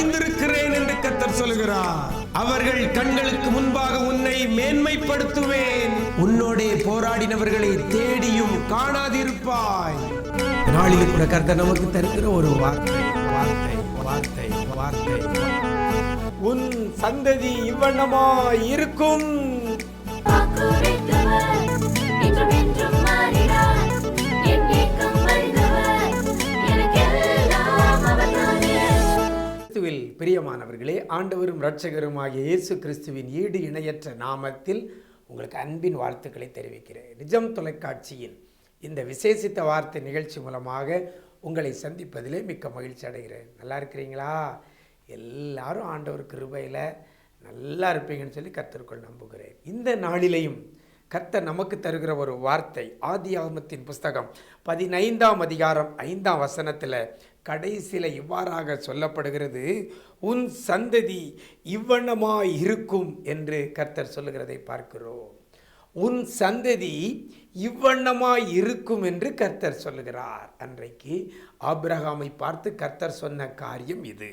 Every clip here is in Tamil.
வைந்திருக்கிறேன் என்று கர்த்தர் சொல்கிறார் அவர்கள் கண்களுக்கு முன்பாக உன்னை மேன்மைப்படுத்துவேன். உன்னோடே போராடினவர்களை தேடியும் காணாதிருப்பாய். நாளில் கூட கர்த்தர் நமக்கு தருகிற ஒரு வார்த்தை வார்த்தை வார்த்தை வார்த்தை. உன் சந்ததி இவ்வண்ணமா இருக்கும் இயேசுவில் பிரியமானவர்களே ஆண்டவரும் இரட்சகருமாகிய இயேசு கிறிஸ்துவின் ஈடு இணையற்ற நாமத்தில் உங்களுக்கு அன்பின் வாழ்த்துக்களை தெரிவிக்கிறேன். நிஜம் தொலைக்காட்சியின் இந்த விசேஷித்த வார்த்தை நிகழ்ச்சி மூலமாக உங்களை சந்திப்பதிலே மிக்க மகிழ்ச்சி அடைகிறேன். நல்லா இருக்கிறீங்களா? எல்லாரும் ஆண்டவர் கிருபையில் நல்லா இருப்பீங்கன்னு சொல்லி கத்திற்குள் நம்புகிறேன். இந்த நாளிலையும் கர்த்தர் நமக்கு தருகிற ஒரு வார்த்தை ஆதி ஆகமத்தின் புஸ்தகம் பதினைந்தாம் அதிகாரம் ஐந்தாம் வசனத்தில் கடைசியில் இவ்வாறாக சொல்லப்படுகிறது உன் சந்ததி இவ்வண்ணமாய் இருக்கும் என்று கர்த்தர் சொல்லுகிறதை பார்க்கிறோம். உன் சந்ததி இவ்வண்ணமாய் இருக்கும் என்று கர்த்தர் சொல்லுகிறார். அன்றைக்கு ஆப்ரஹாமை பார்த்து கர்த்தர் சொன்ன காரியம் இது.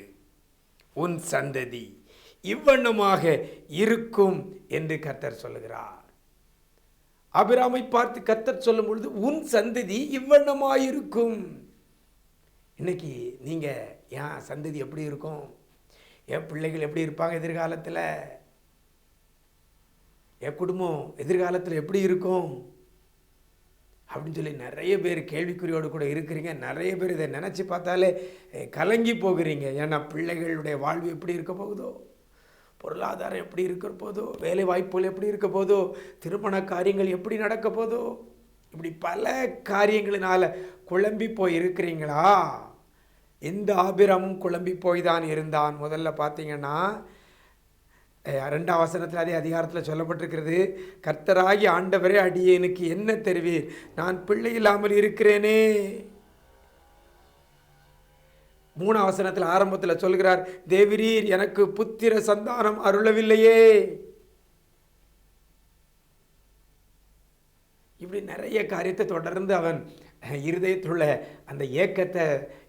உன் சந்ததி இவ்வண்ணமாக இருக்கும் என்று கர்த்தர் சொல்லுகிறார். அபிராமை பார்த்து கத்தர் சொல்லும் பொழுது உன் சந்ததி இவ்வண்ணமாயிருக்கும். இன்னைக்கு நீங்கள் என் சந்ததி எப்படி இருக்கும்? என் பிள்ளைகள் எப்படி இருப்பாங்க எதிர்காலத்தில்? என் குடும்பம் எதிர்காலத்தில் எப்படி இருக்கும்? அப்படின்னு சொல்லி நிறைய பேர் கேள்விக்குறியோடு கூட இருக்கிறீங்க. நிறைய பேர் இதை நினச்சி பார்த்தாலே கலங்கி போகிறீங்க. ஏன்னா பிள்ளைகளுடைய வாழ்வு எப்படி இருக்க போகுதோ? பொருளாதாரம் எப்படி இருக்கிற போதோ வேலை வாய்ப்புகள் எப்படி இருக்க போதோ திருமண காரியங்கள் எப்படி நடக்க போதோ இப்படி பல காரியங்களினால் குழம்பி போய் இருக்கிறீங்களா? எந்த ஆபிரமும் குழம்பி போய் தான் இருந்தான். முதல்ல பார்த்தீங்கன்னா ரெண்டாம் வசனத்தில் அதே அதிகாரத்தில் சொல்லப்பட்டிருக்கிறது கர்த்தராகி ஆண்டவரே அடியேனுக்கு என்ன தெரிவீர்? நான் பிள்ளை இல்லாமல் இருக்கிறேனே. மூணாம் வசனத்தில் ஆரம்பத்தில் சொல்கிறார் தேவிரீர் எனக்கு புத்திர சந்தானம் அருளவில்லையே. இப்படி நிறைய காரியத்தை தொடர்ந்து அவன் இருதயத்தில் அந்த ஏக்கத்தை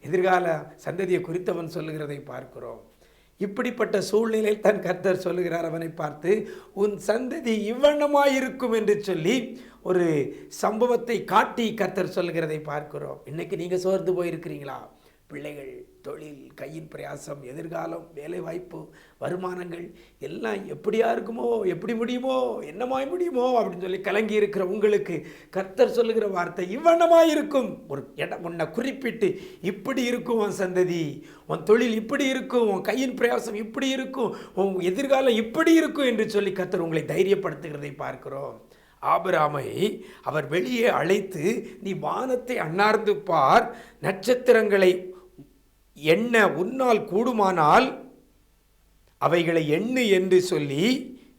எதிர்கால சந்ததியை குறித்தவன் சொல்லுகிறதை பார்க்கிறோம். இப்படிப்பட்ட சூழ்நிலையில் தன் கர்த்தர் சொல்லுகிறார் அவனை பார்த்து உன் சந்ததி இவ்வண்ணமாயிருக்கும் என்று சொல்லி ஒரு சம்பவத்தை காட்டி கர்த்தர் சொல்லுகிறதை பார்க்கிறோம். இன்னைக்கு நீங்கள் சோர்ந்து போயிருக்கிறீங்களா? பிள்ளைகள் தொழில் கையின் பிரயாசம் எதிர்காலம் வேலைவாய்ப்பு வருமானங்கள் எல்லாம் எப்படியா இருக்குமோ எப்படி முடியுமோ என்னமாய் முடியுமோ அப்படின்னு சொல்லி கலங்கி இருக்கிற உங்களுக்கு கர்த்தர் சொல்லுகிற வார்த்தை இவ்வண்ணமாக இருக்கும். ஒரு இடம் உன்னை குறிப்பிட்டு இப்படி இருக்கும் உன் சந்ததி உன் தொழில் இப்படி இருக்கும் உன் கையின் பிரயாசம் இப்படி இருக்கும் உன் எதிர்காலம் இப்படி இருக்கும் என்று சொல்லி கர்த்தர் உங்களை தைரியப்படுத்துகிறதை பார்க்கிறோம். ஆபராமை அவர் வெளியே அழைத்து நீ வானத்தை அண்ணார்ந்து பார் நட்சத்திரங்களை எண்ண உன்னால் கூடுமானால் அவைகளை எண்ணு என்று சொல்லி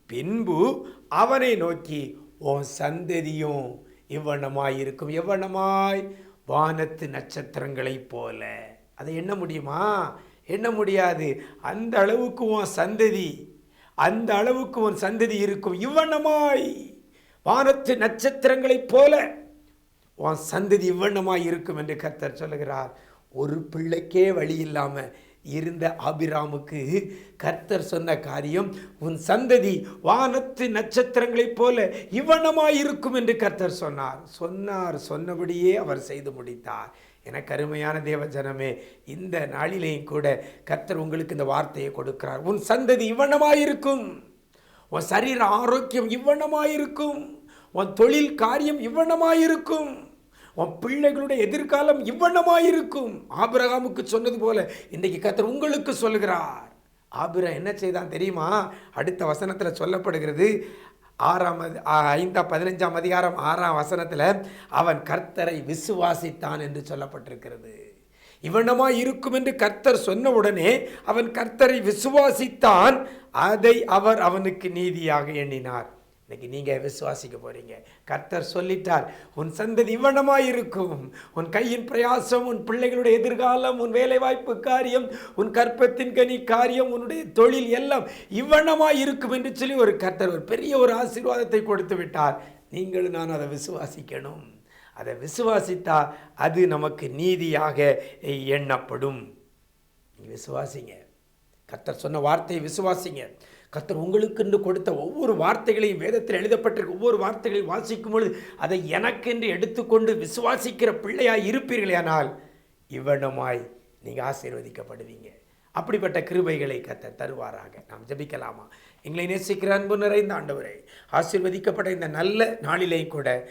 பின்பு அவனை நோக்கி உன் சந்ததியும் இவ்வண்ணமாய் இருக்கும் எவ்வண்ணமாய் வானத்து நட்சத்திரங்களைப் போல. அதை எண்ண முடியுமா? எண்ண முடியாது. அந்த அளவுக்கு உன் சந்ததி அந்த அளவுக்கு உன் சந்ததி இருக்கும் இவ்வண்ணமாய் வானத்து நட்சத்திரங்களைப் போல உன் சந்ததி இவ்வண்ணமாய் இருக்கும் என்று கர்த்தர் சொல்லுகிறார். ஒரு பிள்ளைக்கே வழி இல்லாமல் இருந்த ஆபிராமுக்கு கர்த்தர் சொன்ன காரியம் உன் சந்ததி வானத்து நட்சத்திரங்களைப் போல இவ்வண்ணமாய் இருக்கும் என்று கர்த்தர் சொன்னார். சொன்னார். சொன்னபடியே அவர் செய்து முடித்தார். எனக்கு அருமையான தேவ ஜனமே இந்த நாளிலேயும் கூட கர்த்தர் உங்களுக்கு இந்த வார்த்தையை கொடுக்கிறார். உன் சந்ததி இவ்வண்ணமாயிருக்கும் உன் சரீர ஆரோக்கியம் இவ்வண்ணமாயிருக்கும் உன் தொழில் காரியம் இவ்வண்ணமாயிருக்கும் உன் பிள்ளைகளுடைய எதிர்காலம் இவ்வண்ணமாயிருக்கும். ஆபிரகாமுக்கு சொன்னது போல இன்றைக்கு கர்த்தர் உங்களுக்கு சொல்லுகிறார். ஆபிரா என்ன செய்தான் தெரியுமா? அடுத்த வசனத்தில் சொல்லப்படுகிறது. ஆறாம் ஐந்தாம் பதினஞ்சாம் அதிகாரம் ஆறாம் வசனத்தில் அவன் கர்த்தரை விசுவாசித்தான் என்று சொல்லப்பட்டிருக்கிறது. இவனமாய் இருக்கும் என்று கர்த்தர் சொன்ன உடனே அவன் கர்த்தரை விசுவாசித்தான். அதை அவர் அவனுக்கு நீதியாக எண்ணினார். இன்னைக்கு நீங்கள் விசுவாசிக்க போகிறீங்க கர்த்தர் சொல்லிட்டார் உன் சந்ததி இவ்வனமாய் இருக்கும் உன் கையின் பிரயாசம் உன் பிள்ளைகளுடைய எதிர்காலம் உன் வேலைவாய்ப்பு காரியம் உன் கற்பத்தின் கனி காரியம் உன்னுடைய தொழில் எல்லாம் இவ்வனமாய் இருக்கும் என்று சொல்லி ஒரு கர்த்தர் ஒரு பெரிய ஒரு ஆசீர்வாதத்தை கொடுத்து விட்டார். நீங்களும் நான் அதை விசுவாசிக்கணும். அதை விசுவாசித்தா அது நமக்கு நீதியாக எண்ணப்படும். நீங்கள் விசுவாசிங்க. கத்தர் சொன்ன வார்த்தையை விசுவாசிங்க. கத்தர் உங்களுக்கென்று கொடுத்த ஒவ்வொரு வார்த்தைகளையும் வேதத்தில் எழுதப்பட்டிருக்க ஒவ்வொரு வார்த்தைகளையும் வாசிக்கும் பொழுது அதை எனக்கென்று எடுத்துக்கொண்டு விசுவாசிக்கிற பிள்ளையாய் இருப்பீர்களேனால் இவ்வனமாய் நீங்கள் ஆசீர்வதிக்கப்படுவீங்க. அப்படிப்பட்ட கிருபைகளை கத்த தருவாராக. நாம் ஜெபிக்கலாமா? எங்களை நேசிக்கிற அன்பு நிறைந்த ஆண்டவரை ஆசீர்வதிக்கப்பட்ட இந்த நல்ல நாளிலே கூட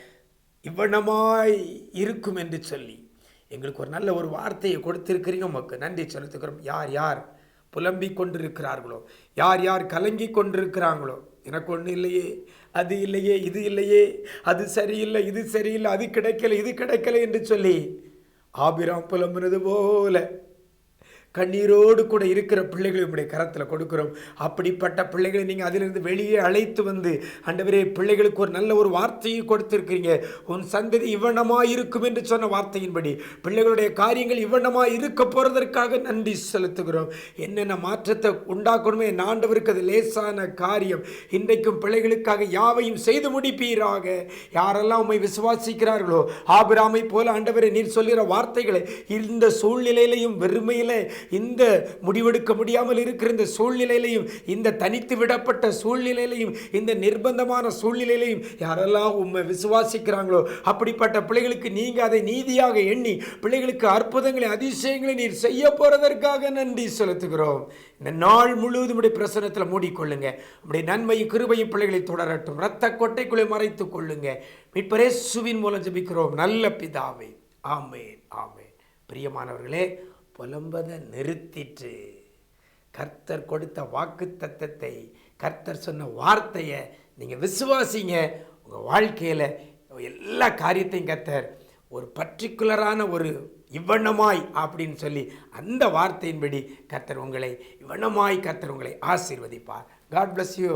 இவ்வனமாய் இருக்கும் என்று சொல்லி எங்களுக்கு ஒரு நல்ல ஒரு வார்த்தையை கொடுத்திருக்கிறீங்க. உமக்கு நன்றி செலுத்துக்கிறோம் யார் யார்? புலம்பிக் கொண்டிருக்கிறார்களோ? யார் யார் கலங்கி கொண்டிருக்கிறாங்களோ? எனக்கு ஒன்று இல்லையே. அது இல்லையே இது இல்லையே. அது சரியில்லை இது சரியில்லை அது கிடைக்கல இது கிடைக்கல என்று சொல்லி ஆபிராம் புலம்புனது போல கண்ணீரோடு கூட இருக்கிற பிள்ளைகளை உங்களுடைய கரத்தில் கொடுக்கிறோம். அப்படிப்பட்ட பிள்ளைகளை நீங்கள் அதிலிருந்து வெளியே அழைத்து வந்து அண்டவரே பிள்ளைகளுக்கு ஒரு நல்ல ஒரு வார்த்தையை கொடுத்திருக்கிறீங்க. உன் சந்ததி இவ்வண்ணமாக இருக்கும் என்று சொன்ன வார்த்தையின்படி பிள்ளைகளுடைய காரியங்கள் இவ்வண்ணமாக இருக்க போகிறதற்காக நன்றி செலுத்துகிறோம். என்னென்ன மாற்றத்தை உண்டாக்கணுமே என் ஆண்டவருக்கு அது லேசான காரியம். இன்றைக்கும் பிள்ளைகளுக்காக யாவையும் செய்து முடிப்பீராக. யாரெல்லாம் உண்மை விசுவாசிக்கிறார்களோ ஆபிராமை போல ஆண்டவரை நீர் சொல்லுகிற வார்த்தைகளை இந்த சூழ்நிலையிலையும் வெறுமையில் இந்த முடிவெடுக்க முடியாமல் இருக்கிற இந்த சூழ்நிலையிலையும் இந்த தனித்து விடப்பட்ட சூழ்நிலையிலையும் இந்த நிர்பந்தமான சூழ்நிலையிலையும் யாரெல்லாம் உண்மை விசுவாசிக்கிறாங்களோ அப்படிப்பட்ட பிள்ளைகளுக்கு நீங்கள் அதை நீதியாக எண்ணி பிள்ளைகளுக்கு அற்புதங்களை அதிசயங்களை நீர் செய்ய போறதற்காக நன்றி செலுத்துகிறோம். இந்த நாள் முழுவதும் உடைய பிரசனத்தில் மூடிக்கொள்ளுங்க. உடைய நன்மையும் கிருபையும் பிள்ளைகளை தொடரட்டும். ரத்த கொட்டைக்குள்ளே மறைத்துக் கொள்ளுங்க. மீட்பரேசுவின் மூலம் ஜெபிக்கிறோம். நல்ல பிதாவே. ஆமேன் ஆமேன். பிரியமானவர்களே புலம்பதை நிறுத்திட்டு கர்த்தர் கொடுத்த வாக்கு தத்தத்தை கர்த்தர் சொன்ன வார்த்தையை நீங்கள் விசுவாசிங்க. உங்கள் வாழ்க்கையில் எல்லா காரியத்தையும் கர்த்தர் ஒரு பர்டிகுலரான ஒரு இவ்வண்ணமாய் அப்படின்னு சொல்லி அந்த வார்த்தையின்படி கர்த்தர் உங்களை இவ்வண்ணமாய் கர்த்தர் உங்களை ஆசீர்வதிப்பார். God bless you